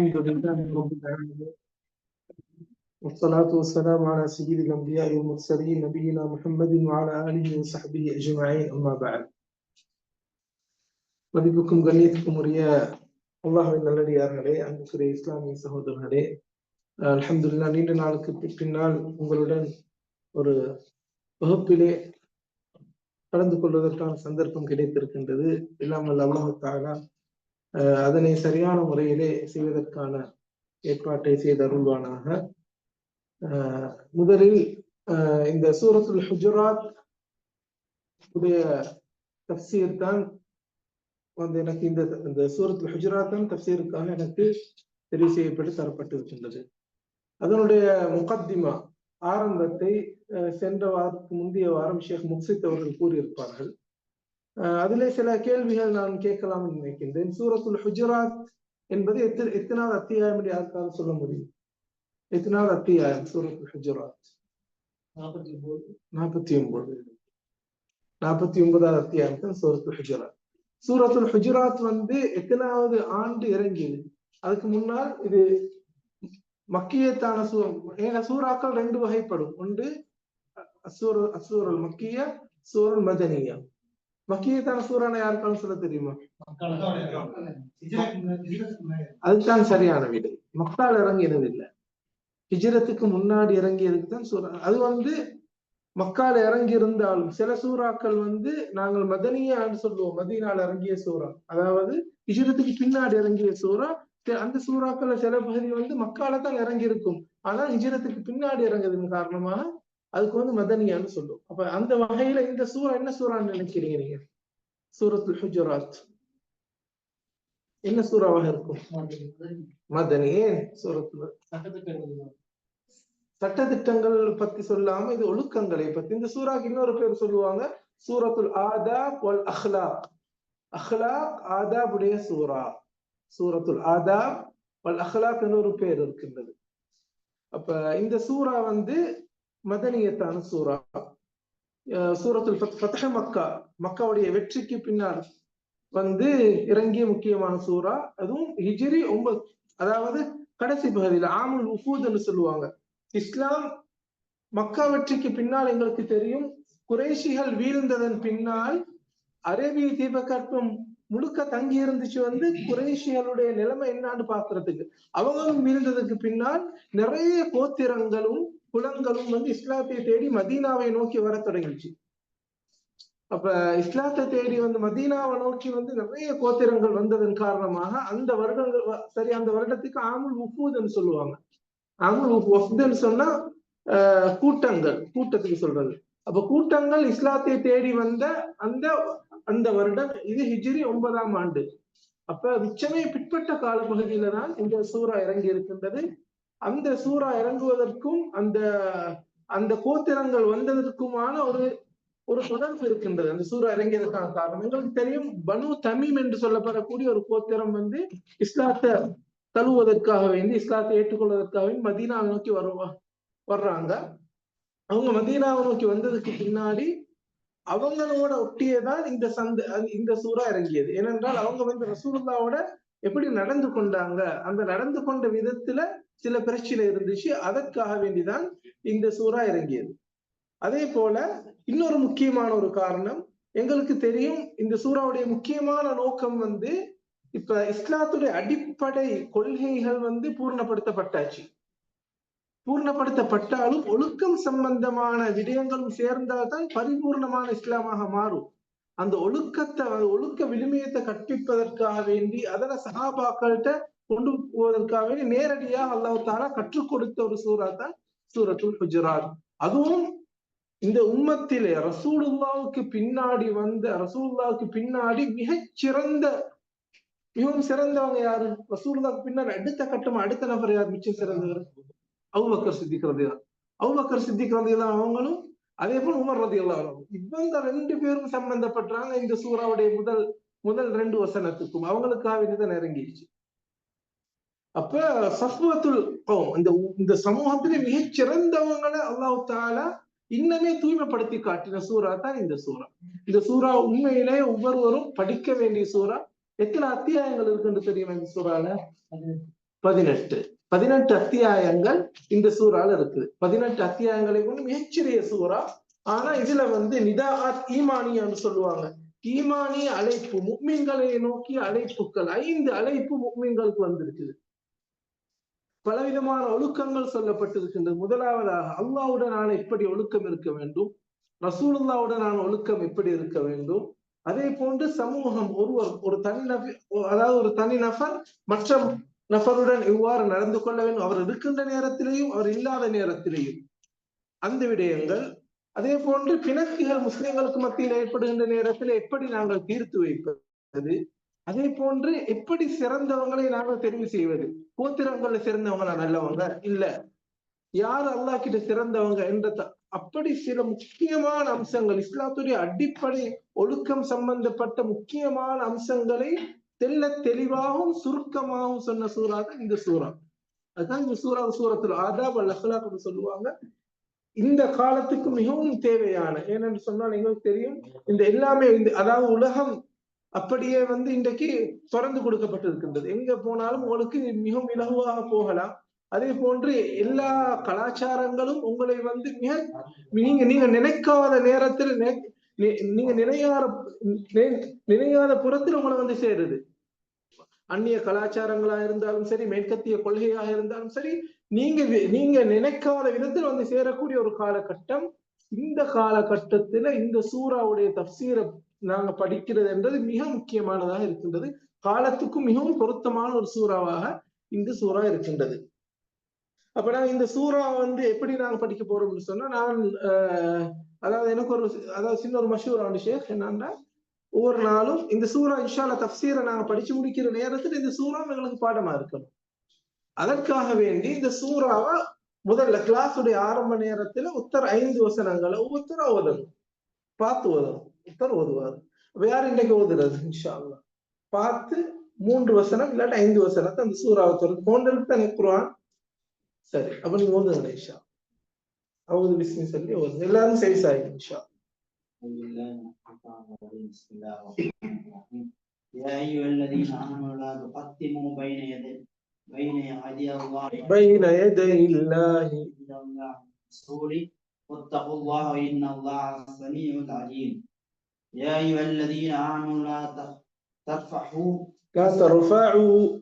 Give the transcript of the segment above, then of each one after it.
الحمد لله رب العالمين والصلاة والسلام على سيد الأنبياء والمرسلين نبينا محمد وعلى آله وصحبه أجمعين أما بعد மதிப்புக்கும் கண்ணியத்துக்கும் உரிய அல்லாஹின் நல்லடியார்களே அன்புக்குரிய இஸ்லாமிய சகோதரர்களே அல்ஹம்துலில்லா நீண்ட நாளுக்கு பி- பின்னால் உங்களுடன் ஒரு வகுப்பிலே கலந்து கொள்வதற்கான சந்தர்ப்பம் கிடைத்திருக்கின்றது இல்லாமல் அல்லாஹு தாலா அஹ், அதனை சரியான முறையிலே செய்வதற்கான ஏற்பாட்டை செய்தருள்வானாக. அஹ், முதலில் அஹ், இந்த சூரத்துல் ஹுஜராத் உடைய தப்சீர் தான் வந்து எனக்கு இந்த இந்த சூரத்துல் ஹுஜராத் தான் தப்சீருக்காக எனக்கு தெரிவு செய்யப்பட்டு தரப்பட்டிருக்கின்றது. அதனுடைய முகத்திமா ஆரம்பத்தை அஹ், சென்ற வாரத்துக்கு முந்தைய வாரம் ஷேக் முக்சித் அவர்கள் கூறியிருப்பார்கள். அதிலே சில கேள்விகள் நான் கேட்கலாம் என்று நினைக்கின்றேன். சூரத்துல் ஹுஜராத் என்பது எத்தனை எத்தனாவது அத்தியாயம் என்று யாருக்காவது சொல்ல முடியும்? எத்தனாவது அத்தியாயம் சூரத்துல் ஹுஜராத்? நாற்பத்தி ஒன்பது நாற்பத்தி ஒன்பது நாற்பத்தி ஒன்பதாவது அத்தியாயம் தான் சூரத்துல் ஹுஜராத். சூரத்துல் ஹுஜராத் வந்து எத்தனாவது ஆண்டு இறங்கியது? அதுக்கு முன்னால் இது மக்கியத்தான சூ ஏன்னா சூறாக்கள் ரெண்டு வகைப்படும். ஒன்று அசூர் அசூரல் மக்கிய சூரல் மதனியா. மக்கியத்தான சூறான யாருக்காலும் சொல்ல தெரியுமா? அதுதான் சரியான விடை. மக்கால் இறங்கினது இல்லை. ஹிஜ்ரத்துக்கு முன்னாடி இறங்கியதுக்கு தான் சூறா அது வந்து மக்கால் இறங்கி இருந்தாலும் சில சூறாக்கள் வந்து நாங்கள் மதனியான்னு சொல்லுவோம். மதீனால இறங்கிய சூறா. அதாவது ஹிஜ்ரத்துக்கு பின்னாடி இறங்கிய சூறா அந்த சூறாக்கள்ல சில பகுதி வந்து மக்கால தான் இறங்கி இருக்கும் ஆனா ஹிஜ்ரத்துக்கு பின்னாடி இறங்குறதுக்கு காரணமாக அதுக்கு வந்து மதனியான்னு சொல்லுவோம் அப்ப அந்த வகையில இந்த சூறா என்ன சூறான்னு நினைக்கிறீங்க நீங்க? சூரத்துல் ஹுஜராத். என்ன சூறாவாக இருக்கும்? மதனியே சூரத்துல. சட்டத்திட்டங்கள் பத்தி சொல்லாம இது ஒழுக்கங்களை பத்தி. இந்த சூறாக்கு இன்னொரு பேர் சொல்லுவாங்க சூரத்துல் ஆதாப் வல் அஹ்லாக். அஹ்லாக் ஆதாபுடைய சூரா சூரத்துல் ஆதாப் வல் அஹ்லாக் இன்னொரு பேர் இருக்கின்றது. அப்ப இந்த சூரா வந்து மதனியத்தான சூரா அஹ் சூரத்துல் ஃபத்- ஃபத்ஹ மக்கா. மக்காவுடைய வெற்றிக்கு பின்னால் வந்து இறங்கிய முக்கியமான சூரா அதுவும் ஹிஜிரி ஒன்பது அதாவது கடைசி பகுதியில் ஆமுல் உஃபூத்னு சொல்லுவாங்க. இஸ்லாம் மக்கா வெற்றிக்கு பின்னால் எங்களுக்கு தெரியும். குறைஷிகள் வீழ்ந்ததன் பின்னால் அரேபிய தீபகற்பம் முழுக்க தங்கி இருந்துச்சு வந்து குறைஷிகளுடைய நிலைமை என்னான்னு பாக்குறதுக்கு அவங்களும் வீழ்ந்ததுக்கு பின்னால் நிறைய கோத்திரங்களும் குலங்களும் வந்து இஸ்லாத்தை தேடி மதீனாவை நோக்கி வர தொடங்கிச்சு அப்ப இஸ்லாத்தை தேடி வந்து மதீனாவை நோக்கி வந்து நிறைய கோத்திரங்கள் வந்ததன் காரணமாக அந்த வருடங்கள் சரி அந்த வருடத்துக்கு ஆமுல் உஃபூதுன்னு சொல்லுவாங்க. ஆமுல் வஃப்துன்னு சொன்னா ஆஹ், கூட்டங்கள் கூட்டத்துக்கு சொல்றது. அப்ப கூட்டங்கள் இஸ்லாத்தை தேடி வந்த அந்த அந்த வருடம் இது ஹிஜ்ரி ஒன்பதாம் ஆண்டு. அப்ப மிச்சமே பிற்பட்ட கால பகுதியில தான் இந்த சூறா இறங்கி இருக்கின்றது அந்த சூறா இறங்குவதற்கும் அந்த அந்த கோத்திரங்கள் வந்ததற்குமான ஒரு ஒரு தொடர்பு இருக்கின்றது. அந்த சூறா இறங்கியதற்கான காரணம். எங்களுக்கு தெரியும் பனு தமீம் என்று சொல்லப்படக்கூடிய ஒரு கோத்திரம் வந்து இஸ்லாத்தை தழுவதற்காக வேண்டி இஸ்லாத்தை ஏற்றுக்கொள்வதற்காக வேண்டி மதீனாவை நோக்கி வருவா வர்றாங்க. அவங்க மதீனாவை நோக்கி வந்ததுக்கு பின்னாடி அவங்களோட ஒட்டியேதான் இந்த சந்த இந்த சூறா இறங்கியது. ஏனென்றால் அவங்க வந்து ரசூலுல்லாவோட எப்படி நடந்து கொண்டாங்க? அந்த நடந்து கொண்ட விதத்துல சில பிரச்சனை இருந்துச்சு. அதற்காக வேண்டிதான் இந்த சூறா இறங்கியது. அதே போல இன்னொரு முக்கியமான ஒரு காரணம் எங்களுக்கு தெரியும் இந்த சூறாவுடைய முக்கியமான நோக்கம் வந்து இப்ப இஸ்லாத்துடைய அடிப்படை கொள்கைகள் வந்து பூர்ணப்படுத்தப்பட்டாச்சு. பூர்ணப்படுத்தப்பட்டாலும் ஒழுக்கம் சம்பந்தமான விடயங்களும் சேர்ந்தால்தான் பரிபூர்ணமான இஸ்லாமாக மாறும். அந்த ஒழுக்கத்தை ஒழுக்க விழுமையத்தை கற்பிப்பதற்காக வேண்டி அதனை சஹாபாக்கள்கிட்ட கொண்டு போவதற்காக நேரடியாக அல்லாஹ் கற்றுக் கொடுத்த ஒரு சூறா தான் சூரத்துல் குஜராத் அதுவும் இந்த உம்மத்திலே ரசூலுல்லாவுக்கு பின்னாடி வந்த ரசூலுல்லாவுக்கு பின்னாடி மிகச் சிறந்த மிகவும் சிறந்தவங்க யாரு? ரசூலுல்லாவுக்கு பின்னாடி அடுத்த கட்டம் அடுத்த நபர் யார்? மிச்சம் சிறந்தவர். அவுபக்கர் சித்திக்கிறது தான் அவுபக்கர் சித்திக்கிறது தான் அவங்களும் அதே போல் உமர் ரதியெல்லாம் இவங்க ரெண்டு பேரும் சம்பந்தப்பட்டாங்க இந்த சூறாவுடைய முதல் முதல் ரெண்டு வசனத்துக்கும். அவங்களுக்காக தான் நெருங்கிடுச்சு அப்ப சஃபத்துல் கோம் இந்த இந்த சமூகத்திலே மிகச் சிறந்தவங்களை அல்லாஹு தாலா இன்னமே தூய்மைப்படுத்தி காட்டின சூறா தான் இந்த சூறா. இந்த சூறா உண்மையிலே ஒவ்வொருவரும் படிக்க வேண்டிய சூறா. எத்தனை அத்தியாயங்கள் இருக்குன்னு தெரியுமா இந்த சூறால? பதினெட்டு. பதினெட்டு அத்தியாயங்கள் இந்த சூறால இருக்குது. பதினெட்டு அத்தியாயங்களை கொண்டு மிகச்சிறிய சூறா. ஆனா இதுல வந்து நிதாத் ஈமானியான்னு சொல்லுவாங்க. ஈமானிய அழைப்பு முக்மீன்களை நோக்கிய அழைப்புகள் ஐந்து அழைப்பு முக்மீன்களுக்கு வந்திருக்குது. பலவிதமான ஒழுக்கங்கள் சொல்லப்பட்டிருக்கின்றது. முதலாவதாக அல்லாவுடனான நான் எப்படி ஒழுக்கம் இருக்க வேண்டும்? ரசூலுல்லாவுடனான ஒழுக்கம் எப்படி இருக்க வேண்டும்? அதே போன்று சமூகம் ஒருவர் ஒரு தனி நபி அதாவது ஒரு தனி நபர் மற்ற நபருடன் இவ்வாறு நடந்து கொள்ள வேண்டும். அவர் இருக்கின்ற நேரத்திலேயும் அவர் இல்லாத நேரத்திலேயும். அந்த விடயங்கள். அதே போன்று பிணக்குகள் முஸ்லிம்களுக்கு மத்தியில் ஏற்படுகின்ற நேரத்தில் எப்படி நாங்கள் தீர்த்து வைப்பது? அதே போன்று எப்படி சிறந்தவங்களை நாங்கள் தெரிவு செய்வது? கோத்திரங்கள்ல சிறந்தவங்களா நல்லவங்க? இல்ல. யார் அல்லாஹ் கிட்ட சிறந்தவங்க என்ற அப்படி சில முக்கியமான அம்சங்கள் இஸ்லாத்துடைய அடிப்படை ஒழுக்கம் சம்பந்தப்பட்ட முக்கியமான அம்சங்களை தெல்ல தெளிவாகவும் சுருக்கமாகவும் சொன்ன சூறா தான் இந்த சூறா. அதுதான் இந்த சூறா சூரத்துல ஆதாப் அல் அஹ்லாக்னு சொல்லுவாங்க. இந்த காலத்துக்கு மிகவும் தேவையான ஏனென்று சொன்னால் எங்களுக்கு தெரியும் இந்த எல்லாமே இந்த அதாவது உலகம் அப்படியே வந்து இன்றைக்கு திறந்து கொடுக்கப்பட்டிருக்கின்றது. எங்க போனாலும் உங்களுக்கு மிகவும் இலகுவாக போகலாம். அதே போன்று எல்லா கலாச்சாரங்களும் உங்களை வந்து மிக நீங்க நீங்க நினைக்காத நேரத்தில் நீங்க நினையாத நினையாத புறத்தில் உங்களை வந்து சேருது. அந்நிய கலாச்சாரங்களா இருந்தாலும் சரி மேற்கத்திய கொள்கையாக இருந்தாலும் சரி நீங்க வி- நீங்க நினைக்காத விதத்தில் வந்து சேரக்கூடிய ஒரு காலகட்டம் இந்த காலகட்டத்துல இந்த சூறாவுடைய தப்சீரை நாங்க படிக்கிறது என்றது மிக முக்கியமானதாக இருக்கின்றது. காலத்துக்கும் மிகவும் பொருத்தமான ஒரு சூறாவாக இந்த சூறா இருக்கின்றது. அப்ப நான் இந்த சூறா வந்து எப்படி நாங்க படிக்க போறோம்னு சொன்னா நான் அதாவது எனக்கு ஒரு அதாவது சின்ன ஒரு மஷூர் ஷேக் என்னன்னா ஒவ்வொரு நாளும் இந்த சூறா இன்ஷால தப்சீரை நாங்க படிச்சு முடிக்கிற நேரத்துல இந்த சூறா எங்களுக்கு பாடமா இருக்கணும். அதற்காக வேண்டி இந்த சூறாவை முதல்ல கிளாஸுடைய ஆரம்ப நேரத்துல உத்தர ஐந்து வசனங்களை ஒவ்வொருத்தர ஓதணும். பார்த்து ஓதணும் உத்தர் ஓதுவார் அப்ப யார் இன்னைக்கு ஓதுறது இன்ஷா அல்லாஹ் பார்த்து மூன்று வசனம் இல்லாட்டி ஐந்து வசனத்தை அந்த சூறாவை தொடர்ந்து போன்றதுக்கு தானே குர்ஆன் சரி அப்ப நீங்க ஓதுங்க இன்ஷா அவுது பிஸ்மி சொல்லி ஓதுங்க எல்லாரும் சரி சாய் இன்ஷா أعوذ بالله من الشيطان الرجيم بسم الله الرحمن الرحيم يا أيها الذين آمنوا لا تقدموا بين يدي بين يدي الله بين يدي الله إلى الله ورسوله واتقوا الله إن الله سميع عليم يا أيها الذين آمنوا لا ترفعوا. لا ترفعوا.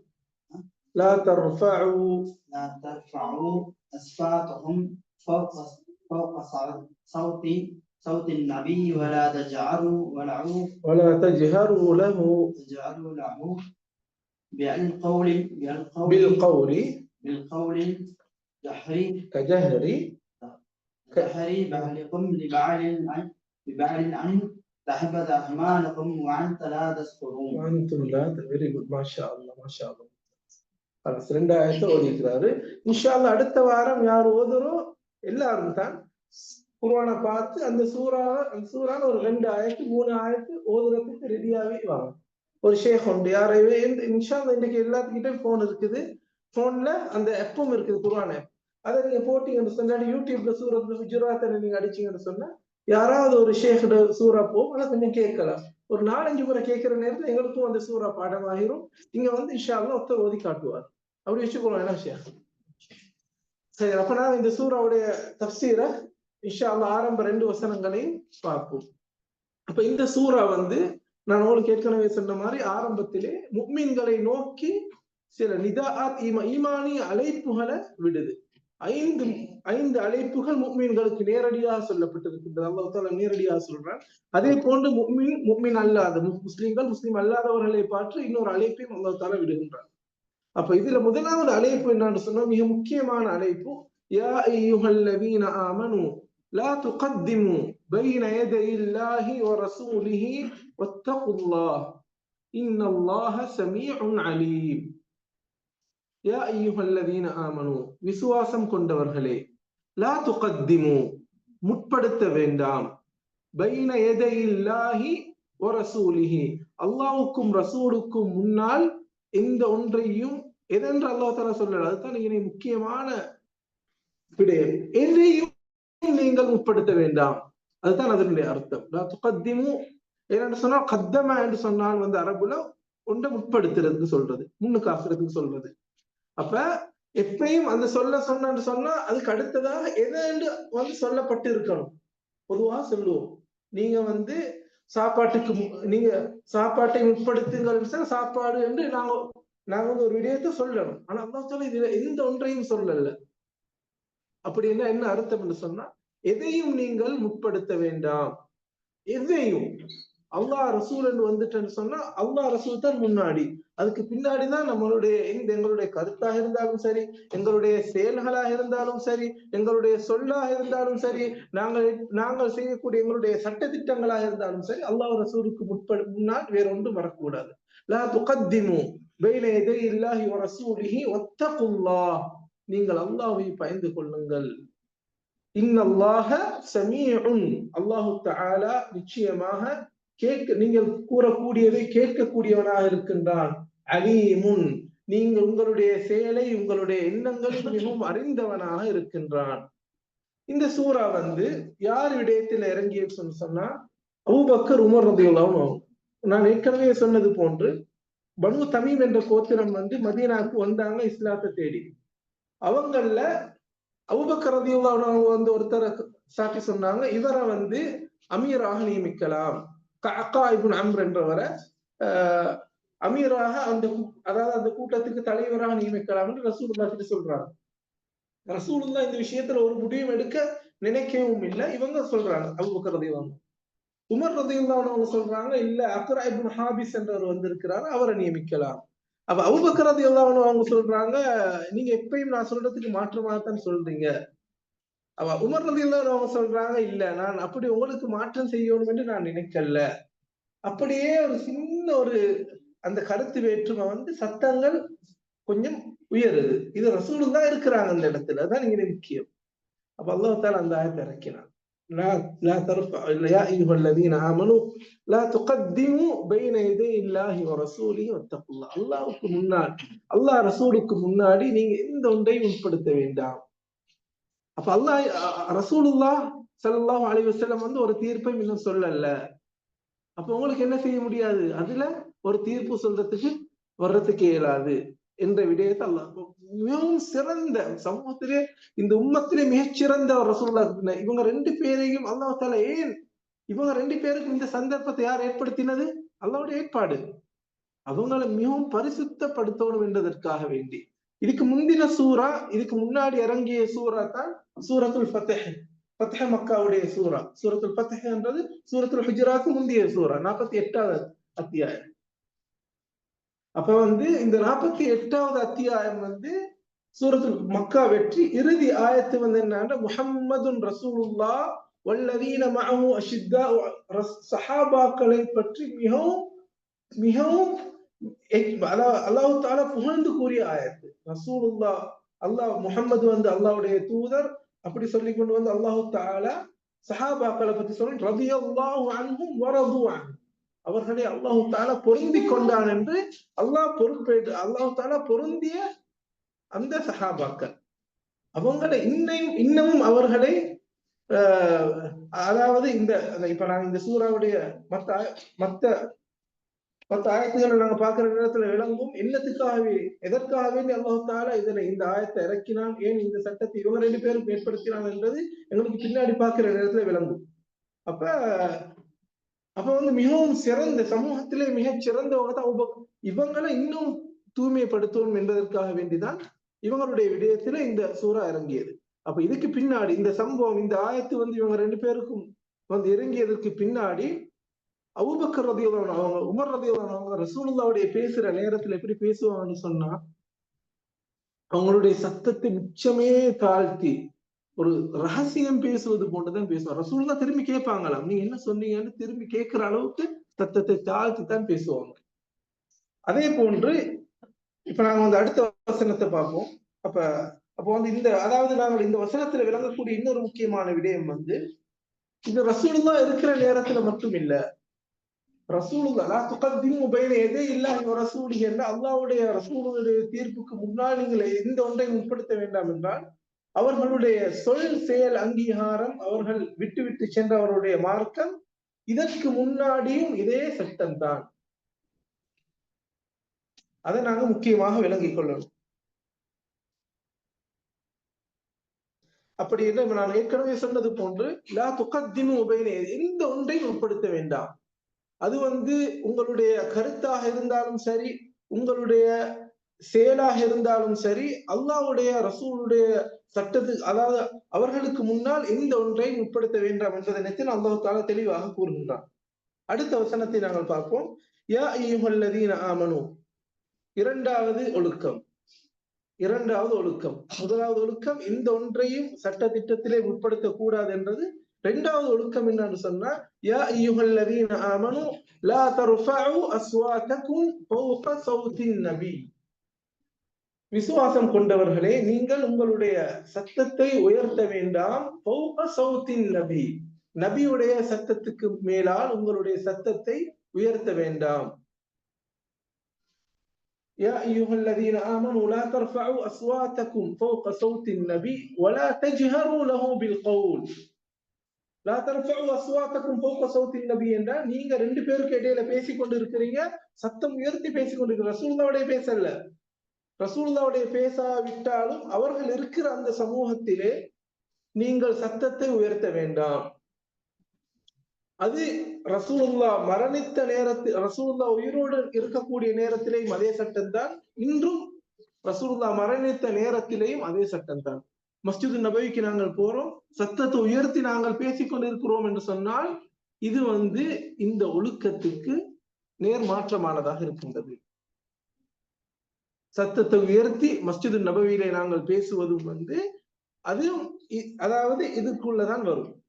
لا ترفعوا. لا ترفعوا أصواتكم فوق فوق صوت صوت النبي ولا تجعلوا ولعوا ولا تجهروا له. تجعلوا له بالقول بالقول بالقول. بالقول جهري كجهر. جهري بعضكم لبعض عن ببعض عن تحبط أعمالكم وأنت لا تذكرون وأنتم لا வெரி குட் மாஷா அல்லாஹ் மாஷா அல்லாஹ் அது ரெண்டாயிரத்தை ஓதிக்கிறாரு இன்ஷா அல்லாஹ் அடுத்த வாரம் யார் ஓதுறோம் எல்லாரும் தான் குர்ஆனை பார்த்து அந்த சூறாவை அந்த சூறான ஒரு ரெண்டு ஆயத்து மூணு ஆயத்து ஓதுறதுக்கு ரெடியாவே வாங்க ஒரு ஷேக் உண்டு யாரையுமே இந்த இன்ஷா அல்லாஹ் இன்னைக்கு எல்லாத்துக்கிட்டே போன் இருக்குது போன்ல அந்த ஆப்பும் இருக்குது குர்ஆன் ஆப் அதை நீங்க போட்டீங்கன்னு சொன்னா யூடியூப்ல சூரத் குஜராத்தை நீங்க அடிச்சீங்கன்னு சொன்னா யாராவது ஒரு ஷேக் சூறா போகும் அதை கொஞ்சம் கேட்கலாம். ஒரு நாலஞ்சு முறை கேட்கிற நேரத்துல எங்களுக்கும் அந்த சூறா பாடமாகிரும் இங்க வந்து இஷாவில் ஒத்த ஒருத்தர் ஓதி காட்டுவார். அப்படி வச்சுக்கோங்க என்ன ஷேக் சரி அப்ப நான் இந்த சூறாவுடைய தப்சீரை இஷாவில் ஆரம்ப ரெண்டு வசனங்களையும் பார்ப்போம். அப்ப இந்த சூறா வந்து நான் உங்களுக்கு ஏற்கனவே சொன்ன மாதிரி ஆரம்பத்திலே முக்மீன்களை நோக்கி சில நிதா ஈமானி அழைப்புகளை விடுது. ஐந்து ஐந்து அழைப்புகள் முக்மீன்களுக்கு நேரடியாக சொல்லப்பட்டிருக்கின்றது அல்லாஹ் தாலா நேரடியாக சொல்றான். அதே போன்று முக்மீன் முக்மீன் அல்லாத முஸ்லிம்கள் முஸ்லிம் அல்லாதவர்களை பார்த்து இன்னொரு அழைப்பையும் அல்லாஹ் தாலா விடுகின்றான். அப்ப இதுல முதலாவது அழைப்பு என்னன்னு சொன்னா மிக முக்கியமான அழைப்பு. யா ஐயுஹல்லதீன ஆமனு லா துகத்திமு பைன யதை இல்லாஹி வ ரசூலிஹி வத்தகுல்லாஹ். இன்னல்லாஹ சமீஉன் அலீம். யா ஐயுஹல்லதீன ஆமனு விசுவாசம் கொண்டவர்களே லா துகத்திமு முற்படுத்த வேண்டாம் பைன எதையில்லாஹி ஒரசூலிஹி அல்லாவுக்கும் ரசூலுக்கும் முன்னால் எந்த ஒன்றையும் எதென்று அல்லாஹ் தாலா சொல்லல அதுதான் இங்கே முக்கியமான விடயம் எதையும் நீங்கள் முற்படுத்த வேண்டாம் அதுதான் அதனுடைய அர்த்தம் லா துகத்திமு என்னன்னு சொன்னால் கத்தம என்று சொன்னால் வந்து அரபுல ஒன்றை முற்படுத்துறதுக்கு சொல்றது முன்னுக்கு ஆக்குறதுக்கு சொல்றது அப்ப எப்பயும் அந்த சொல்ல சொன்னு சொன்னா அதுக்கு அடுத்ததாக எதென்று வந்து சொல்லப்பட்டு இருக்கணும் பொதுவா சொல்லுவோம். நீங்க வந்து சாப்பாட்டுக்கு மு- நீங்க சாப்பாட்டை முற்படுத்துங்கள் சாப்பாடு என்று நாங்க நாங்க வந்து ஒரு விடயத்தை சொல்லணும். ஆனா அல்லா சொல்ல இதுல எந்த ஒன்றையும் சொல்லல. அப்படின்னா என்ன அர்த்தம் என்று சொன்னா எதையும் நீங்கள் முற்படுத்த வேண்டாம். எதையும். அல்லாஹ் ரசூல் என்று வந்துட்டேன்னு சொன்னா அல்லாஹ் ரசூல் தான் முன்னாடி. அதுக்கு பின்னாடிதான் நம்மளுடைய இந்த எங்களுடைய கருத்தாக இருந்தாலும் சரி எங்களுடைய செயல்களாக இருந்தாலும் சரி எங்களுடைய சொல்லாக இருந்தாலும் சரி நாங்கள் நாங்கள் செய்யக்கூடிய எங்களுடைய சட்டதிட்டங்களாக இருந்தாலும் சரி அல்லாஹ் ரசூலுக்கு முற்ப முன்னால் வேற ஒன்றும் வரக்கூடாது. லா துகத்திமு பைன எதை இல்லாஹி ரசூலிஹி குல்லா நீங்கள் அல்லாஹை பயந்து கொள்ளுங்கள். இன்னல்லாஹ சமீஉன். அல்லாஹு தஆலா நிச்சயமாக கேட்க நீங்கள் கூறக்கூடியதை கேட்கக்கூடியவனாக இருக்கின்றான். அலீமுன் நீங்கள் உங்களுடைய செயலை உங்களுடைய எண்ணங்கள் மிகவும் அறிந்தவனாக இருக்கின்றான். இந்த சூரா வந்து யார் விடயத்தில் இறங்கியதுன்னு சொன்னா அபுபக்கர் உமர் ரதியுல்லாவும் நான் ஏற்கனவே சொன்னது போன்று பனு தமீம் என்ற கோத்திரம் வந்து மதீனாவுக்கு வந்தாங்க இஸ்லாத்தை தேடி. அவங்கள அபுபக்கர் ரதியுல்லாவும் வந்து ஒருத்தரை சாட்சி சொன்னாங்க இவரை வந்து அமீராக நியமிக்கலாம். கஅக்கா இபுன் அம்ர் என்றவரை ஆஹ், அமீராக அந்த அதாவது அந்த கூட்டத்துக்கு தலைவராக நியமிக்கலாம் என்று ரசூலுல்லாஹ் கிட்ட சொல்றாங்க. ரசூலுல்லா இந்த விஷயத்துல ஒரு முடிவும் எடுக்க நினைக்கவும் இல்லை. இவங்க சொல்றாங்க அபூபக்கர் ரதியுல்லாஹு உமர் ரதியுல்லாஹு அவங்க சொல்றாங்க இல்ல அக்ரா இபின் ஹாபிஸ் என்றவர் வந்திருக்கிறார் அவரை நியமிக்கலாம். அப்ப அபூபக்கர் ரதியுல்லாஹு அவங்க சொல்றாங்க நீங்க எப்பயும் நான் சொல்றதுக்கு மாற்றமாகத்தான் சொல்றீங்க. அவ உமர் ரலியல்லாஹு அவங்க சொல்றாங்க இல்ல நான் அப்படி உங்களுக்கு மாற்றம் செய்யணும் என்று நான் நினைக்கல. அப்படியே ஒரு சின்ன ஒரு அந்த கருத்து வேற்றுமை வந்து சத்தங்கள் கொஞ்சம் உயருது இது ரசூலும் தான் இருக்கிறாங்க அந்த இடத்துல அதான் இங்க முக்கியம் அப்ப அல்லாஹ் தால அந்த ஆயத்தை இறக்கினான் لا لا ترفع يا ايها الذين امنوا لا تقدموا بين يدي الله ورسوله واتقوا الله அல்லாஹ்வுக்கு முன்னாடி அல்லாஹ் ரசூலுக்கு முன்னாடி நீங்க எந்த ஒன்றையும் உட்படுத்த வேண்டாம் அப்ப அல்லாஹ் ரசூலுல்லா ஸல்லல்லாஹு அலைஹி வஸல்லம் வந்து ஒரு தீர்ப்பை இன்னும் சொல்லல அப்ப உங்களுக்கு என்ன செய்ய முடியாது அதுல ஒரு தீர்ப்பு சொல்றதுக்கு வர்றதுக்கு இயலாது என்ற விடயத்தை அல்ல மிகவும் சிறந்த சமூகத்திலே இந்த உம்மத்திலே மிகச்சிறந்த ஒரு ரசூல்லா இவங்க ரெண்டு பேரையும் அல்லாஹால ஏன் இவங்க ரெண்டு பேருக்கும் இந்த சந்தர்ப்பத்தை யார் ஏற்படுத்தினது? அல்லாவுடைய ஏற்பாடு. அவங்களை மிகவும் பரிசுத்தப்படுத்தணும் என்பதற்காக வேண்டி. இதுக்கு முந்தின சூரா இதுக்கு முன்னாடி இறங்கிய சூரா தான் சூரத்துல் ஃபத்தஹ். ஃபத்தஹ் மக்காவுடைய சூரா சூரத்துல் ஃபத்தஹ் என்றது சூரத்துல் ஹுஜராக்கு முந்தைய சூரா நாற்பத்தி எட்டாவது அத்தியாயம். அப்ப வந்து இந்த நாற்பத்தி எட்டாவது அத்தியாயம் வந்து சூரத்து மக்கா வெற்றி. இறுதி ஆயத்து வந்து என்னன்னா முஹம்மதுன் ரசூலுல்லா வல்லவீன மகமு அஷித்தா சஹாபாக்களை பற்றி மிகவும் மிகவும் அல்லாஹு தாலா புகழ்ந்து கூறிய ஆயத்து. ரசூலுல்லா அல்லாஹ் முஹம்மது வந்து அல்லாஹுடைய தூதர். அப்படி சொல்லி கொண்டு வந்து அல்லாஹு தாலா சஹாபாக்களை பத்தி சொல்ல ரபி அல்லாஹு அன்பும் வரது அவர்களை அல்லாஹு தாலா பொருந்தி கொண்டான் என்று அல்லாஹ் பொறுப்பேற்று அல்லாஹு தாலா பொருந்திய அந்த சஹாபாக்கள். அவங்களை இன்னும் இன்னமும் அவர்களை அதாவது இந்த இப்ப நான் இந்த சூறாவுடைய மத்த மத்த மத்த ஆயத்துகளை நாங்க பாக்குற நேரத்துல விளங்கும் என்னத்துக்காகவே எதற்காகவே அல்லாஹு தாலா இதுல இந்த ஆயத்தை இறக்கினான் ஏன் இந்த சட்டத்தை இவங்க ரெண்டு பேரும் ஏற்படுத்தினான் என்றது எங்களுக்கு பின்னாடி பாக்குற நேரத்துல விளங்கும். அப்ப அப்ப வந்து மிகவும் சிறந்த சமூகத்திலே மிகச் சிறந்தவங்க தான் இவங்களை இன்னும் தூய்மைப்படுத்துவோம் என்பதற்காக வேண்டிதான் இவங்களுடைய விடயத்துல இந்த சூறா இறங்கியது. அப்ப இதுக்கு பின்னாடி இந்த சம்பவம் இந்த ஆயத்து வந்து இவங்க ரெண்டு பேருக்கும் வந்து இறங்கியதற்கு பின்னாடி அவுபக்கர் ரதியுல்லான் அவங்க உமர் ரதியுல்லான் அவங்க ரசூலுல்லாவுடைய பேசுற நேரத்துல எப்படி பேசுவாங்கன்னு சொன்னா அவங்களுடைய சத்தத்தை மிச்சமே தாழ்த்தி ஒரு ரகசியம் பேசுவது போன்றுதான் பேசுவாங்க ரசூல்லா திரும்பி கேட்பாங்களாம் நீங்க என்ன சொன்னீங்கன்னு திரும்பி கேட்கிற அளவுக்கு சத்தத்தை தாழ்த்தி தான் பேசுவாங்க. அதே போன்று இப்ப நாங்க வந்து அடுத்த வசனத்தை பார்ப்போம். அப்ப அப்போ வந்து இந்த அதாவது நாங்கள் இந்த வசனத்துல விளங்கக்கூடிய இன்னொரு முக்கியமான விடயம் வந்து இந்த ரசூலுல்லா இருக்கிற நேரத்துல மட்டும் இல்ல. ரசூலுல்லா துக்கத்தின் பைன எதே இல்லாஹி ரசூலி என்ற அல்லாவுடைய ரசூலுடைய தீர்ப்புக்கு முன்னால் நீங்கள் எந்த ஒன்றையும் உட்படுத்த வேண்டாம் என்றால் அவர்களுடைய தொழில் செயல் அங்கீகாரம் அவர்கள் விட்டு விட்டு சென்ற அவருடைய மார்க்கம் இதற்கு முன்னாடியும் இதே சட்டம்தான். அதை நாங்க முக்கியமாக விளங்கிக் கொள்ளணும். அப்படி என்ன நான் ஏற்கனவே சொன்னது போன்று லா துக்கத்தின் உபயனே எந்த ஒன்றையும் உட்படுத்த வேண்டாம். அது வந்து உங்களுடைய கருத்தாக இருந்தாலும் சரி உங்களுடைய செயலாக இருந்தாலும் சரி அல்லாவுடைய ரசூலுடைய சட்டத்துக்கு அதாவது அவர்களுக்கு முன்னால் எந்த ஒன்றையும் உட்படுத்த வேண்டாம் என்பதை நினைத்து அல்லாஹ் தெளிவாக கூறுகின்றான். அடுத்த வசனத்தை நாங்கள் பார்ப்போம். யா ஐயுஹல்லதீன ஆமனு. இரண்டாவது ஒழுக்கம். இரண்டாவது ஒழுக்கம். முதலாவது ஒழுக்கம் எந்த ஒன்றையும் சட்ட திட்டத்திலே உட்படுத்த கூடாது என்றது. இரண்டாவது ஒழுக்கம் என்னன்னு சொன்னா யா ஐயுஹல்லதீன ஆமனு லா தர்ஃபஉ அஸ்வாத்தகும் ஃபௌக சௌத்தின் நபி. விசுவாசம் கொண்டவர்களே நீங்கள் உங்களுடைய சத்தத்தை உயர்த்த வேண்டாம் ஃபௌக சௌத்தின் நபி நபியுடைய சத்தத்துக்கு மேலால் உங்களுடைய சத்தத்தை உயர்த்த வேண்டாம் يا أيها الذين آمنوا لا ترفعوا أصواتكم فوق صوت النبي ولا تجهروا له بالقول لا ترفعوا أصواتكم فوق صوت النبي என்றால் நீங்க ரெண்டு பேருக்கு இடையில பேசிக் கொண்டு இருக்கிறீங்க சத்தம் உயர்த்தி பேசிக் கொண்டிருக்கிற ரசூலுல்லாவுடைய பேசல ரசூல்லாவுடைய பேசாவிட்டாலும் அவர்கள் இருக்கிற அந்த சமூகத்திலே நீங்கள் சத்தத்தை உயர்த்த வேண்டாம். அது ரசூலுல்லா மரணித்த நேரத்தில் ரசூலுல்லா உயிரோடு இருக்கக்கூடிய நேரத்திலேயும் அதே சட்டம் தான் இன்றும் ரசூலுல்லா மரணித்த நேரத்திலேயும் அதே சட்டம் தான் மஸ்ஜிது நபவிக்கு நாங்கள் போறோம். சத்தத்தை உயர்த்தி நாங்கள் பேசிக் கொண்டிருக்கிறோம் என்று சொன்னால் இது வந்து இந்த ஒழுக்கத்துக்கு நேர்மாற்றமானதாக இருக்கின்றது. சத்தத்தை உயர்த்தி மஸ்ஜிது நபவியிலே நாங்கள் பேசுவதும் வந்து அதுவும் இ- அதாவது இதுக்குள்ளதான் வரும்.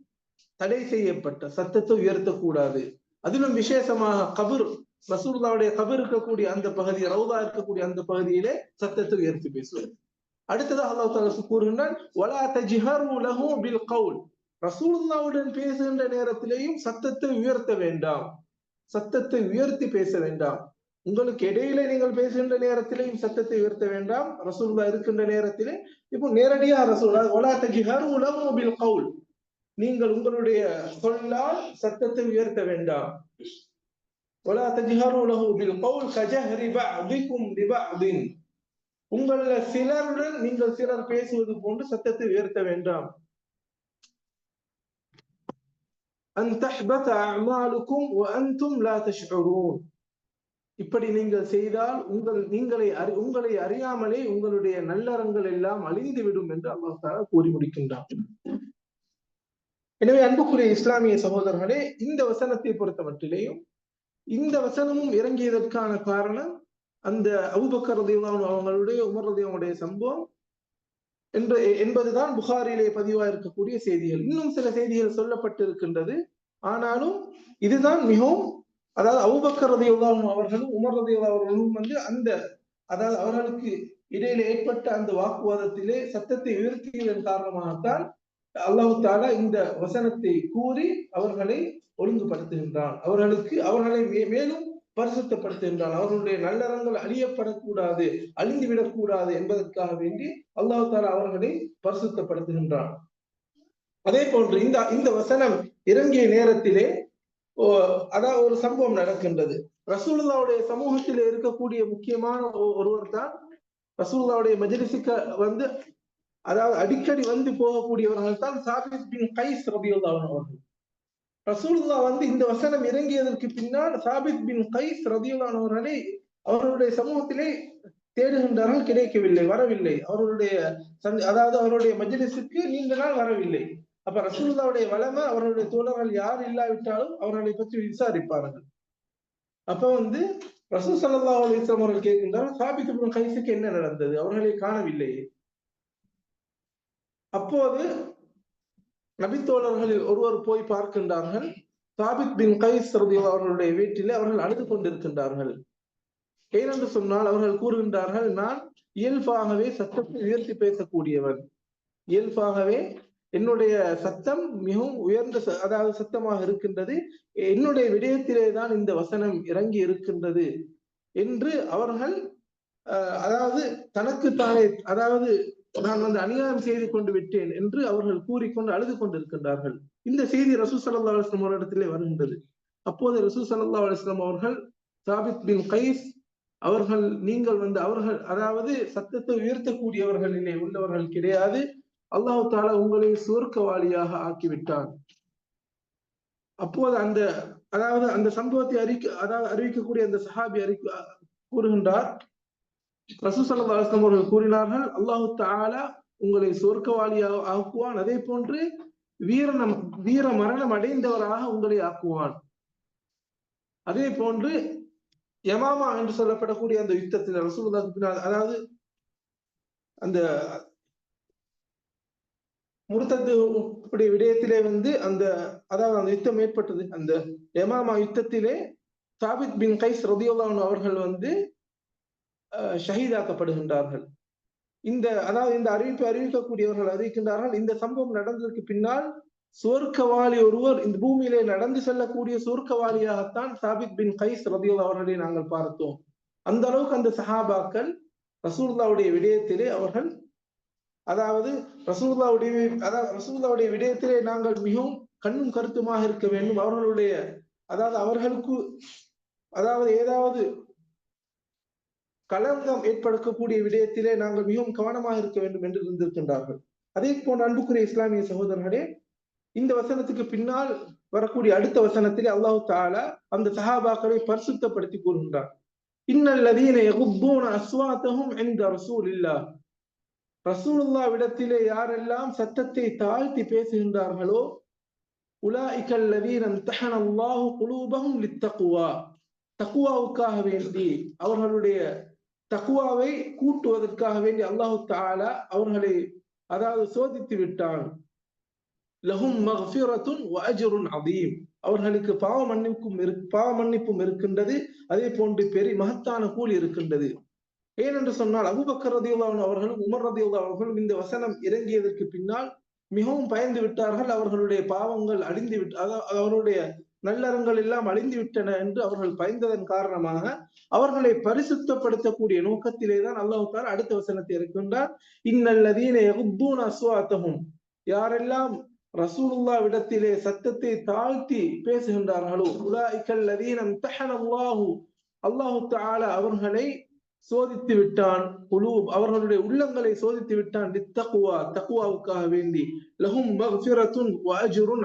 தடை செய்யப்பட்ட சத்தத்தை உயர்த்தக்கூடாது. அதிலும் விசேஷமாக கபர் ரசூல்லாவுடைய கபர் இருக்கக்கூடிய அந்த பகுதி ரவுதா இருக்கக்கூடிய அந்த பகுதியிலே சத்தத்தை உயர்த்தி பேசுவது. அடுத்ததாக அல்லாஹ் தாலா கூறுகின்றான் வலா தஜ்ஹரு லஹு பில் கவுல். ரசூலுல்லாவுடன் பேசுகின்ற நேரத்திலேயும் சத்தத்தை உயர்த்த வேண்டாம். சத்தத்தை உயர்த்தி பேச வேண்டாம். உங்களுக்கு இடையிலே நீங்கள் பேசுகின்ற நேரத்திலேயும் சத்தத்தை உயர்த்த வேண்டாம் ரசூலுல்லா இருக்கின்ற நேரத்திலே இப்போ நேரடியாக ரசூல்லா வலா தஜ்ஹரு லஹு பில் கவுல் நீங்கள் உங்களுடைய சொல்லால் சத்தத்தை உயர்த்த வேண்டாம் ولا تجهروا له بالقول كجهر بعضكم لبعض உங்கள சிலருடன் நீங்கள் சிலர் பேசுவது போன்று சத்தத்தை உயர்த்த வேண்டாம் அன் தஹ்பத அஅமாலுக்கும் وانتم لا تشعرون இப்படி நீங்கள் செய்தால் உங்கள் நீங்களை அறி உங்களை அறியாமலே உங்களுடைய நல்லறங்கள் எல்லாம் அழிந்து விடும் என்று அல்லாஹால கூறி முடிக்கின்றார் எனவே அன்புக்குரிய இஸ்லாமிய சகோதரர்களே இந்த வசனத்தை பொறுத்த மட்டிலேயும் இந்த வசனமும் இறங்கியதற்கான காரணம் அந்த அவுபக்கர் ரதியல்லாஹு அவங்களுடைய உமர் சம்பவம் என்று என்பதுதான் புகாரிலே பதிவாக இருக்கக்கூடிய செய்திகள். இன்னும் சில செய்திகள் சொல்லப்பட்டிருக்கின்றது. ஆனாலும் இதுதான் மிகவும் அதாவது அவுபக்கர் ரதியல்லாஹு அவர்களும் உமர் ரதியல்லாஹு அவர்களும் வந்து அந்த அதாவது அவர்களுக்கு இடையில ஏற்பட்ட அந்த வாக்குவாதத்திலே சத்தத்தை உயர்த்தியதன் காரணமாகத்தான் அல்லாஹு தாலா இந்த வசனத்தை கூறி அவர்களை ஒழுங்குபடுத்துகின்றான். அவர்களுக்கு அவர்களை மேலும் பரிசுத்தப்படுத்துகின்றான். அவர்களுடைய நல்லறங்கள் அழியப்படக்கூடாது அழிந்து விடக்கூடாது என்பதற்காக வேண்டி அல்லாஹு தாலா அவர்களை பரிசுத்தப்படுத்துகின்றான். அதே போன்று இந்த இந்த வசனம் இறங்கிய நேரத்திலே அதாவது ஒரு சம்பவம் நடக்கின்றது. ரசூலுல்லாவுடைய சமூகத்தில் இருக்கக்கூடிய முக்கியமான ஒருவர் தான் ரசூலுல்லாவுடைய மஜ்லிஸுக்கு வந்து அதாவது அடிக்கடி வந்து போகக்கூடியவர்கள் தான் சாபித் பின் கைஸ் ரபியுல்லாஹு அவர்கள். ரசூலுல்லா வந்து இந்த வசனம் இறங்கியதற்கு பின்னால் சாபித் பின் கைஸ் ரதியுல்லான் அவர்களை அவர்களுடைய சமூகத்திலே தேடுகின்றார்கள் கிடைக்கவில்லை வரவில்லை. அவர்களுடைய அதாவது அவருடைய மஜ்லிஸுக்கு நீண்ட நாள் வரவில்லை. அப்ப ரசூல்லாவுடைய வளமை அவர்களுடைய தோழர்கள் யார் இல்லாவிட்டாலும் அவர்களை பற்றி விசாரிப்பார்கள். அப்ப வந்து ரசூல் சல்லா அலிஸ்லாம் அவர்கள் கேட்கின்றார் சாபித் கைசுக்கு என்ன நடந்தது? அவர்களை காணவில்லையே. அப்போது நபித்தோழர்களில் ஒருவர் போய் பார்க்கின்றார்கள். சாபித் பின் கைஸ் அவர்களுடைய வீட்டிலே அவர்கள் அழுது கொண்டிருக்கின்றார்கள். ஏனென்று சொன்னால் அவர்கள் கூறுகின்றார்கள் நான் இயல்பாகவே சத்தத்தை உயர்த்தி பேசக்கூடியவன். இயல்பாகவே என்னுடைய சத்தம் மிகவும் உயர்ந்த ச- அதாவது சத்தமாக இருக்கின்றது. என்னுடைய விடயத்திலே தான் இந்த வசனம் இறங்கி இருக்கின்றது என்று அவர்கள் அஹ், அதாவது தனக்குத்தானே அதாவது நான் வந்து அநியாயம் செய்து கொண்டு விட்டேன் என்று அவர்கள் கூறிக்கொண்டு அழுது கொண்டிருக்கின்றார்கள். இந்த செய்தி ரசூ சல்லா அலுவலம் அவரிடத்திலே வருகின்றது. அப்போது ரசூ சல்லா அலுவலம் அவர்கள் சாபித் பின் கைஸ் அவர்கள் நீங்கள் வந்து அவர்கள் அதாவது சத்தத்தை உயர்த்தக்கூடியவர்களிலே உள்ளவர்கள் கிடையாது. அல்லாஹு தாலா உங்களை சுவர்க்கவாளியாக ஆக்கிவிட்டான். அப்போது அந்த அதாவது அந்த சம்பவத்தை அறிக்க அதாவது அறிவிக்கக்கூடிய அந்த சஹாபி அறிக்க கூறுகின்றார். ரசூ சல்லா அலுவலம் அவர்கள் கூறினார்கள் அல்லாஹு தாலா உங்களை சொர்க்கவாளியாக ஆக்குவான். அதே போன்று வீரணம் வீர மரணம் அடைந்தவராக உங்களை ஆக்குவான். அதே போன்று யமாமா என்று சொல்லப்படக்கூடிய அந்த யுத்தத்தில் ரசூலுல்லாஹி அதாவது அந்த முருத்தத்து உடைய விடயத்திலே வந்து அந்த அதாவது அந்த யுத்தம் ஏற்பட்டது. அந்த யமாமா யுத்தத்திலே சாபித் பின் கைஸ் ரதியுல்லான் அவர்கள் வந்து அஹ், ஷஹீதாக்கப்படுகின்றார்கள். இந்த அதாவது இந்த அறிவிப்பை அறிவிக்கக்கூடியவர்கள் அறிவிக்கின்றார்கள். இந்த சம்பவம் நடந்ததற்கு பின்னால் சுவர்க்கவாளி ஒருவர் இந்த பூமியிலே நடந்து செல்லக்கூடிய சுவர்க்கவாளியாகத்தான் சாபித் பின் கைஸ் ரதியுல்லா அவர்களை நாங்கள் பார்த்தோம். அந்த அளவுக்கு அந்த சஹாபாக்கள் ரசூலுல்லாவுடைய விடயத்திலே அவர்கள் அதாவது ரசூல்லாவுடைய அதாவது ரசூல்லாவுடைய விடயத்திலே நாங்கள் மிகவும் கண்ணும் கருத்துமாக இருக்க வேண்டும். அவர்களுடைய அதாவது அவர்களுக்கு அதாவது ஏதாவது களங்கம் ஏற்படுத்தக்கூடிய விடயத்திலே நாங்கள் மிகவும் கவனமாக இருக்க வேண்டும் என்று இருந்திருக்கின்றார்கள். அதே போன்ற அன்புக்குரிய இஸ்லாமிய சகோதரர்களே இந்த வசனத்துக்கு பின்னால் வரக்கூடிய அடுத்த வசனத்திலே அல்லாஹு தாலா அந்த சஹாபாக்களை பரிசுத்தப்படுத்தி கூறுகின்றார் இன்னல்லதீன யகுத்தூன அஸ்வாத்தஹும் ரசூல் இல்லா ரசூலுல்லா விடத்திலே யாரெல்லாம் சத்தத்தை தாழ்த்தி பேசுகின்றார்களோ உலாஇகல் லதீன இம்தஹன அல்லாஹு குலூபஹும் லித்தக்வா. தக்குவாவுக்காக வேண்டி அவர்களுடைய தக்குவாவை கூட்டுவதற்காக வேண்டி அல்லாஹு தாலா அவர்களை அதாவது சோதித்து விட்டான். லஹும் மஃபிரத்துன் வ அதீம் அவர்களுக்கு பாவ மன்னிப்பும் பாவ மன்னிப்பும் இருக்கின்றது. அதே போன்று பெரிய மகத்தான கூலி இருக்கின்றது. ஏனென்று சொன்னால் அபுபக்கர் ரதியுல்லாவின் அவர்களும் உமர் ரதியுல்லா அவர்களும் இந்த வசனம் இறங்கியதற்கு பின்னால் மிகவும் பயந்து விட்டார்கள். அவர்களுடைய பாவங்கள் அழிந்து விட்டு அவருடைய நல்லறங்கள் எல்லாம் அழிந்து விட்டன என்று அவர்கள் பயந்ததன் காரணமாக அவர்களை பரிசுத்தப்படுத்தக்கூடிய நோக்கத்திலே தான் அல்லாஹு அடுத்த வசனத்தை இருக்கின்றார் இன்னல்லதீன யகுத்தூன அஸ்வாத்தஹும். யாரெல்லாம் ரசூலுல்லா விடத்திலே சத்தத்தை தாழ்த்தி பேசுகின்றார்களோ உலா இக்கல்லதீனம் தஹனல்லாஹு அல்லாஹு. அல்லாஹு அவர்களை சோதித்து விட்டான் குழு அவர்களுடைய உள்ளங்களை சோதித்து விட்டான். தக்குவா தக்குவாவுக்காக வேண்டி. லஹும்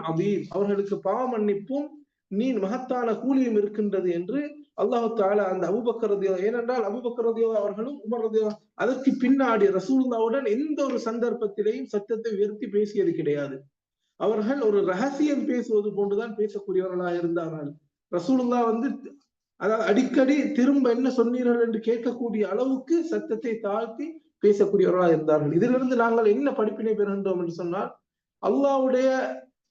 அதீம் அவர்களுக்கு பாவ மன்னிப்பும் நீ மகத்தான கூலியும் இருக்கின்றது என்று அல்லாஹு தாலா அந்த அபுபக்கர் ஏனென்றால் அபுபக்ரதியோ அவர்களும் உமரதியோ அதற்கு பின்னாடி ரசூல்லாவுடன் எந்த ஒரு சந்தர்ப்பத்திலேயும் சத்தத்தை உயர்த்தி பேசியது கிடையாது. அவர்கள் ஒரு ரகசியம் பேசுவது போன்றுதான் பேசக்கூடியவர்களாக இருந்தார்கள். ரசூலுல்லா வந்து அதாவது அடிக்கடி திரும்ப என்ன சொன்னீர்கள் என்று கேட்கக்கூடிய அளவுக்கு சத்தத்தை தாழ்த்தி பேசக்கூடியவர்களாக இருந்தார்கள். இதிலிருந்து நாங்கள் என்ன படிப்பினை பெறுகின்றோம் என்று சொன்னால் அல்லாவுடைய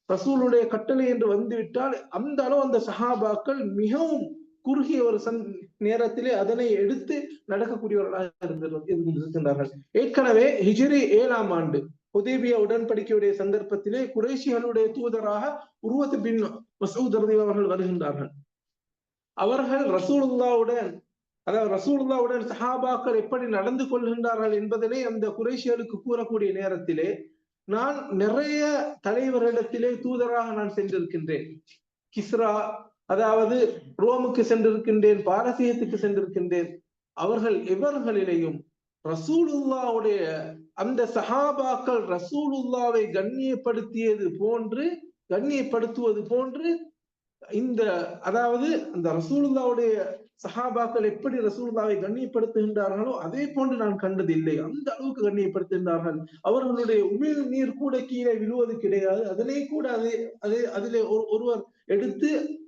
ரசூலுடைய கட்டளை என்று வந்துவிட்டால் அந்த அளவு அந்த சஹாபாக்கள் மிகவும் குறுகிய ஒரு சந் நேரத்திலே அதனை எடுத்து நடக்கக்கூடியவர்களாக இருந்திருக்கின்றார்கள். ஏற்கனவே ஹிஜிரி ஏழாம் ஆண்டு உதேபிய உடன்படிக்கையுடைய சந்தர்ப்பத்திலே குறைஷிகளுடைய தூதராக உருவத்து பின் மசூத் அவர்கள் வருகின்றார்கள். அவர்கள் ரசூலுல்லாவுடன் அதாவது ரசூலுல்லாவுடன் சஹாபாக்கள் எப்படி நடந்து கொள்கின்றார்கள் என்பதனை அந்த குறைஷியலுக்கு கூறக்கூடிய நேரத்திலே நான் நிறைய தலைவரிடத்திலே தூதராக நான் சென்றிருக்கின்றேன். கிஸ்ரா அதாவது ரோமுக்கு சென்றிருக்கின்றேன் பாரசீகத்துக்கு சென்றிருக்கின்றேன். அவர்கள் எவர்களிலேயும் ரசூலுல்லாவுடைய அந்த சஹாபாக்கள் ரசூலுல்லாவை கண்ணியப்படுத்தியது போன்று கண்ணியப்படுத்துவது போன்று இந்த அதாவது அந்த ரசூலுல்லாவுடைய சஹாபாக்கள் எப்படி ரசூலுல்லாவை கண்ணியப்படுத்துகின்றார்களோ அதே போன்று நான் கண்டதில்லை அந்த அளவுக்கு கண்ணியப்படுத்துகின்றார்கள். அவர்களுடைய உமிழ் நீர் கூட கீழே விழுவது கிடையாது. அதனை கூட அதே அதே அதிலே ஒரு- ஒருவர் எடுத்து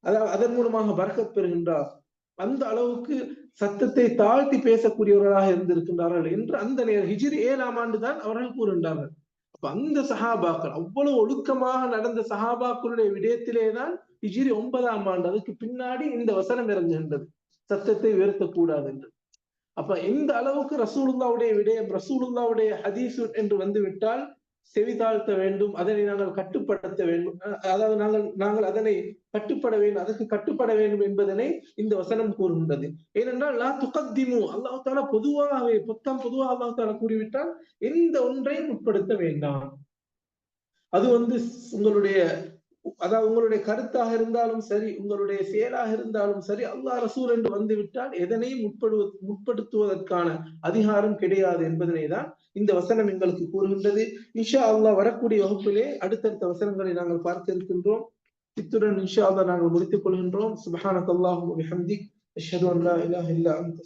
அதாவது அதன் மூலமாக பறக்கப் பெறுகின்றார். அந்த அளவுக்கு சத்தத்தை தாழ்த்தி பேசக்கூடியவர்களாக இருந்திருக்கின்றார்கள் என்று அந்த நேரம் ஹிஜிரி ஏழாம் ஆண்டு தான் அவர்கள் கூறுகின்றார்கள். அப்ப அந்த சஹாபாக்கள் அவ்வளவு ஒழுக்கமாக நடந்த சஹாபாக்களுடைய விடயத்திலே தான் இஜிரி ஒன்பதாம் ஆண்டு அதுக்கு பின்னாடி இந்த வசனம் இறங்குகின்றது. சத்தத்தை உயர்த்தக்கூடாது என்று. அப்ப எந்த அளவுக்கு ரசூலுல்லாவுடைய விடயம் ரசூலுல்லாவுடைய ஹதீஸ் என்று வந்துவிட்டால் செவிதாழ்த்த செவி தாழ்த்த வேண்டும் அதனை நாங்கள் கட்டுப்படுத்த வேண்டும். அதாவது நாங்கள் நாங்கள் அதனை கட்டுப்பட வேண்டும் அதற்கு கட்டுப்பட வேண்டும் என்பதனை இந்த வசனம் கூறுகின்றது. ஏனென்றால் லா துகத்திமு அல்லாஹ் தாலா பொதுவாகவே புத்தம் பொதுவாக அல்லாஹ் தாலா கூறிவிட்டால் எந்த ஒன்றையும் உட்படுத்த வேண்டாம். அது வந்து உங்களுடைய அதாவது உங்களுடைய கருத்தாக இருந்தாலும் சரி உங்களுடைய செயலாக இருந்தாலும் சரி அல்லாஹ் ரசூல் என்று வந்துவிட்டால் எதனையும் முற்படு முற்படுத்துவதற்கான அதிகாரம் கிடையாது என்பதனை தான் இந்த வசனம் எங்களுக்கு கூறுகின்றது. இன்ஷா அல்லாஹ் வரக்கூடிய வகுப்பிலே அடுத்தடுத்த வசனங்களை நாங்கள் பார்க்க இருக்கின்றோம். இத்துடன் இன்ஷா அல்லாஹ் நாங்கள் முடித்துக் கொள்கின்றோம். சுபஹானக் அல்லாஹும் அஷ்ஹது இலாஹ இல்லா அன்த.